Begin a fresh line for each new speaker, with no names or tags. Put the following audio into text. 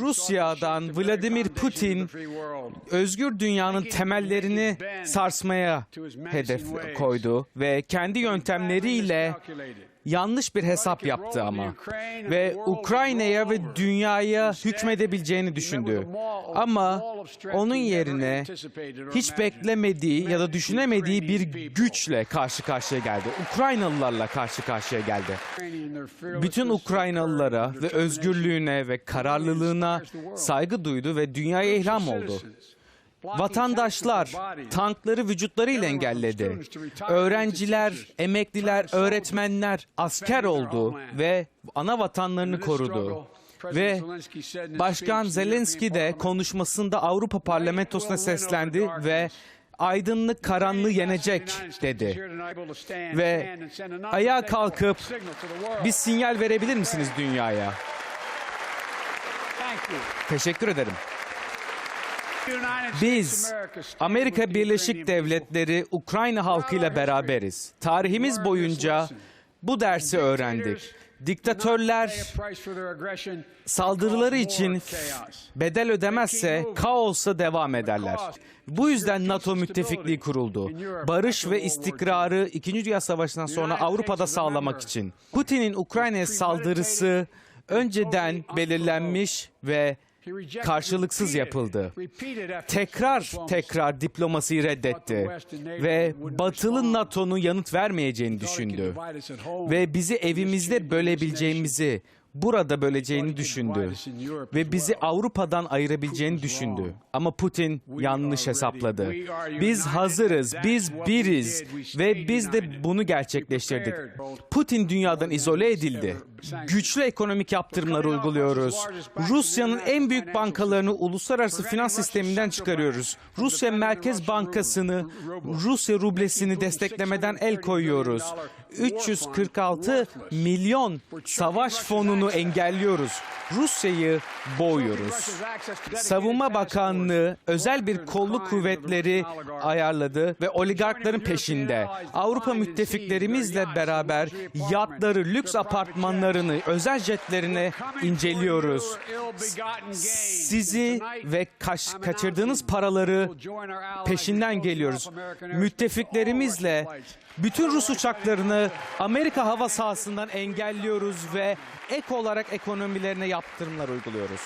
Rusya'dan Vladimir Putin özgür dünyanın temellerini sarsmaya hedef koydu ve kendi yöntemleriyle yanlış bir hesap yaptı ama ve Ukrayna'ya ve dünyaya hükmedebileceğini düşündü. Ama onun yerine hiç beklemediği ya da düşünemediği bir güçle karşı karşıya geldi. Ukraynalılarla karşı karşıya geldi. Bütün Ukraynalılara ve özgürlüğüne ve kararlılığına saygı duydu ve dünyaya ilham oldu. Vatandaşlar tankları vücutlarıyla engelledi. Öğrenciler, emekliler, öğretmenler asker oldu ve ana vatanlarını korudu. Ve Başkan Zelenski de konuşmasında Avrupa Parlamentosuna seslendi ve aydınlık karanlığı yenecek dedi. Ve ayağa kalkıp bir sinyal verebilir misiniz dünyaya? Teşekkür ederim. Biz Amerika Birleşik Devletleri Ukrayna halkıyla beraberiz. Tarihimiz boyunca bu dersi öğrendik. Diktatörler saldırıları için bedel ödemezse kaosa devam ederler. Bu yüzden NATO müttefikliği kuruldu. Barış ve istikrarı 2. Dünya Savaşı'ndan sonra Avrupa'da sağlamak için. Putin'in Ukrayna'ya saldırısı önceden belirlenmiş ve karşılıksız yapıldı. Tekrar tekrar diplomasiyi reddetti ve batılı NATO'nun yanıt vermeyeceğini düşündü ve bizi evimizde bölebileceğimizi, burada böleceğini düşündü ve bizi Avrupa'dan ayırabileceğini düşündü. Ama Putin yanlış hesapladı. Biz hazırız, biz biriz ve biz de bunu gerçekleştirdik. Putin dünyadan izole edildi. Güçlü ekonomik yaptırımlar uyguluyoruz. Rusya'nın en büyük bankalarını uluslararası finans sisteminden çıkarıyoruz. Rusya Merkez Bankası'nı, Rusya rublesini desteklemeden el koyuyoruz. 346 milyon savaş fonunu engelliyoruz. Rusya'yı boğuyoruz. Savunma Bakanlığı özel bir kolluk kuvvetleri ayarladı ve oligarkların peşinde. Avrupa müttefiklerimizle beraber yatları, lüks apartmanlarını, özel jetlerini inceliyoruz. Sizi ve kaç, kaçırdığınız paraları peşinden geliyoruz. Müttefiklerimizle bütün Rus uçaklarını Amerika hava sahasından engelliyoruz ve ek olarak ekonomilerine yaptırımlar uyguluyoruz.